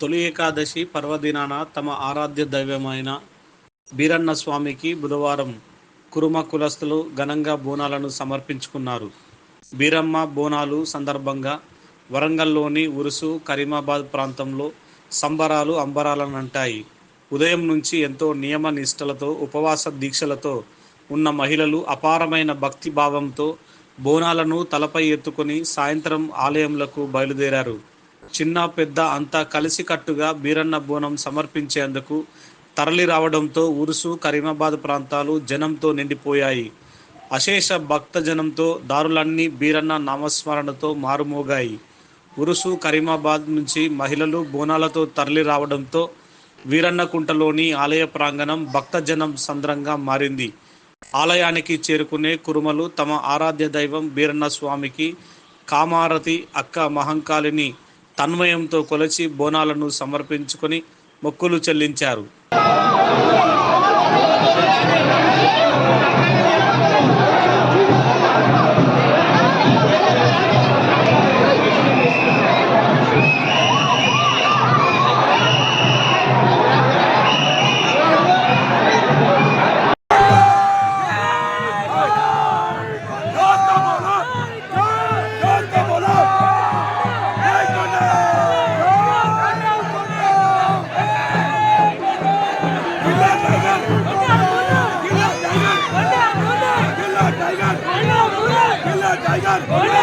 తొలి ఏకాదశి పర్వదినాన తమ ఆరాధ్య దైవమైన బీరన్న స్వామికి బుధవారం కురుమ కులస్తులు ఘనంగా బోనాలను సమర్పించుకున్నారు. బీరమ్మ బోనాలు సందర్భంగా వరంగల్లోని ఉరుసు కరీమాబాద్ ప్రాంతంలో సంబరాలు అంబరాలనంటాయి. ఉదయం నుంచి ఎంతో నియమ నిష్టలతో ఉపవాస దీక్షలతో ఉన్న మహిళలు అపారమైన భక్తి భావంతో బోనాలను తలపై ఎత్తుకొని సాయంత్రం ఆలయంలకు బయలుదేరారు. చిన్న పెద్ద అంతా కలిసికట్టుగా బీరన్న బోనం సమర్పించేందుకు తరలి రావడంతో ఉరుసు కరీమాబాద్ ప్రాంతాలు జనంతో నిండిపోయాయి. అశేష భక్త జనంతో దారులన్నీ బీరన్న నామస్మరణతో మారుమోగాయి. ఉరుసు కరీమాబాద్ నుంచి మహిళలు బోనాలతో తరలి రావడంతో వీరన్నకుంటలోని ఆలయ ప్రాంగణం భక్తజనం సంద్రంగా మారింది. ఆలయానికి చేరుకునే కురుమలు తమ ఆరాధ్య దైవం బీరన్న స్వామికి కామారతి అక్క మహంకాళిని తన్మయంతో కొలచి బోనాలను సమర్పించుకొని మొక్కులు చెల్లించారు. Tiger tiger